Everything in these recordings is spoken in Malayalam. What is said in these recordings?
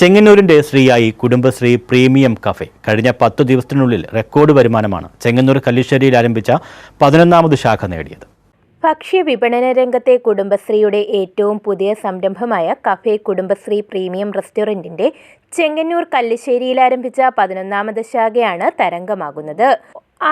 ചെങ്ങന്നൂരിന്റെ ശ്രീയായി കുടുംബശ്രീ പ്രീമിയം കഫേ കഴിഞ്ഞ പത്തു ദിവസത്തിനുള്ളിൽ റെക്കോർഡ് വരുമാനമാണ് ചെങ്ങന്നൂർ കല്ലിശ്ശേരിയിൽ ആരംഭിച്ച പതിനൊന്നാമത് ശാഖ നേടിയത്. ഭക്ഷ്യ വിപണന രംഗത്തെ കുടുംബശ്രീയുടെ ഏറ്റവും പുതിയ സംരംഭമായ കഫേ കുടുംബശ്രീ പ്രീമിയം റെസ്റ്റോറന്റിന്റെ ചെങ്ങന്നൂർ കല്ലിശ്ശേരിയിൽ ആരംഭിച്ച പതിനൊന്നാമത് ശാഖയാണ് തരംഗമാകുന്നത്.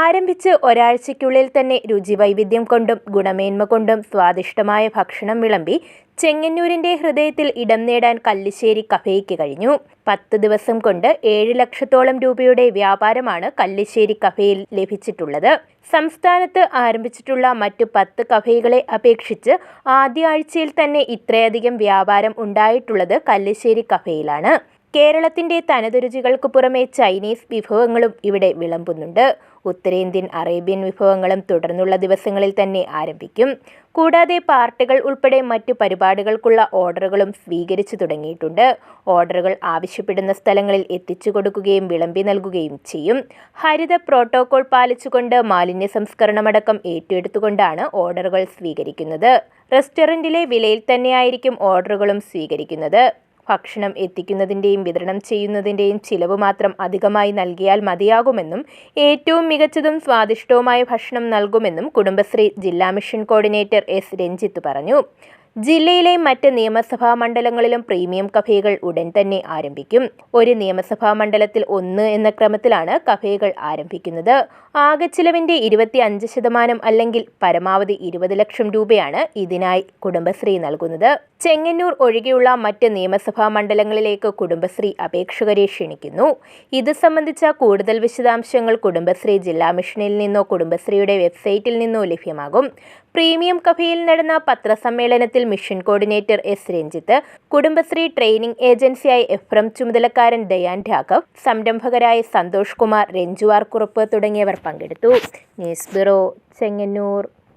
ആരംഭിച്ച് ഒരാഴ്ചയ്ക്കുള്ളിൽ തന്നെ രുചി വൈവിധ്യം കൊണ്ടും ഗുണമേന്മ കൊണ്ടും സ്വാദിഷ്ടമായ ഭക്ഷണം വിളമ്പി ചെങ്ങന്നൂരിന്റെ ഹൃദയത്തിൽ ഇടം നേടാൻ കല്ലിശ്ശേരി കഫേയ്ക്ക് കഴിഞ്ഞു. പത്ത് ദിവസം കൊണ്ട് ഏഴ് ലക്ഷത്തോളം രൂപയുടെ വ്യാപാരമാണ് കല്ലിശ്ശേരി കഫേയിൽ ലഭിച്ചിട്ടുള്ളത്. സംസ്ഥാനത്ത് ആരംഭിച്ചിട്ടുള്ള മറ്റു പത്ത് കഫേകളെ അപേക്ഷിച്ച് ആദ്യ ആഴ്ചയിൽ തന്നെ ഇത്രയധികം വ്യാപാരം ഉണ്ടായിട്ടുള്ളത് കല്ലിശ്ശേരി കഫേയിലാണ്. കേരളത്തിന്റെ തനത് രുചികൾക്ക് പുറമെ ചൈനീസ് വിഭവങ്ങളും ഇവിടെ വിളമ്പുന്നുണ്ട്. ഉത്തരേന്ത്യൻ അറേബ്യൻ വിഭവങ്ങളും തുടർന്നുള്ള ദിവസങ്ങളിൽ തന്നെ ആരംഭിക്കും. കൂടാതെ പാർട്ടികൾ ഉൾപ്പെടെ മറ്റു പരിപാടികൾക്കുള്ള ഓർഡറുകളും സ്വീകരിച്ചു തുടങ്ങിയിട്ടുണ്ട്. ഓർഡറുകൾ ആവശ്യപ്പെടുന്ന സ്ഥലങ്ങളിൽ എത്തിച്ചു കൊടുക്കുകയും വിളമ്പി നൽകുകയും ചെയ്യും. ഹരിത പ്രോട്ടോകോൾ പാലിച്ചുകൊണ്ട് മാലിന്യ സംസ്കരണമടക്കം ഏറ്റെടുത്തുകൊണ്ടാണ് ഓർഡറുകൾ സ്വീകരിക്കുന്നത്. റെസ്റ്റോറന്റിലെ വിലയിൽ തന്നെയായിരിക്കും ഓർഡറുകളും സ്വീകരിക്കുന്നത്. ഭക്ഷണം എത്തിക്കുന്നതിന്റെയും വിതരണം ചെയ്യുന്നതിന്റെയും ചിലവ് മാത്രം അധികമായി നൽകിയാൽ മതിയാകുമെന്നും ഏറ്റവും മികച്ചതും സ്വാദിഷ്ടവുമായ ഭക്ഷണം നൽകുമെന്നും കുടുംബശ്രീ ജില്ലാ മിഷൻ കോർഡിനേറ്റർ എസ് രഞ്ജിത്ത് പറഞ്ഞു. ജില്ലയിലെ മറ്റ് നിയമസഭാ മണ്ഡലങ്ങളിലും പ്രീമിയം കഫേകൾ ഉടൻ തന്നെ ആരംഭിക്കും. ഒരു നിയമസഭാ മണ്ഡലത്തിൽ ഒന്ന് എന്ന ക്രമത്തിലാണ് കഫേകൾ ആരംഭിക്കുന്നത്. ആകെ ചിലവിന്റെ ഇരുപത്തി അഞ്ച് ശതമാനം അല്ലെങ്കിൽ പരമാവധി ഇരുപത് ലക്ഷം രൂപയാണ് ഇതിനായി കുടുംബശ്രീ നൽകുന്നത്. ചെങ്ങന്നൂർ ഒഴികെയുള്ള മറ്റ് നിയമസഭാ മണ്ഡലങ്ങളിലേക്ക് കുടുംബശ്രീ അപേക്ഷകരെ ക്ഷണിക്കുന്നു. ഇത് സംബന്ധിച്ച കൂടുതൽ വിശദാംശങ്ങൾ കുടുംബശ്രീ ജില്ലാ മിഷനിൽ നിന്നോ കുടുംബശ്രീയുടെ വെബ്സൈറ്റിൽ നിന്നോ ലഭ്യമാകും. പ്രീമിയം കഫയിൽ നടന്ന പത്രസമ്മേളനത്തിൽ mission coordinator S Ranjith Kudumbashree training ഏജൻസിയായി Ephrem ചുമതലക്കാരൻ ദയാൻ രാഘവ് സംരംഭകരായ സന്തോഷ് കുമാർ രഞ്ജുവാർ കുറുപ്പ് തുടങ്ങിയവർ പങ്കെടുത്തു. News bureau Chengannur.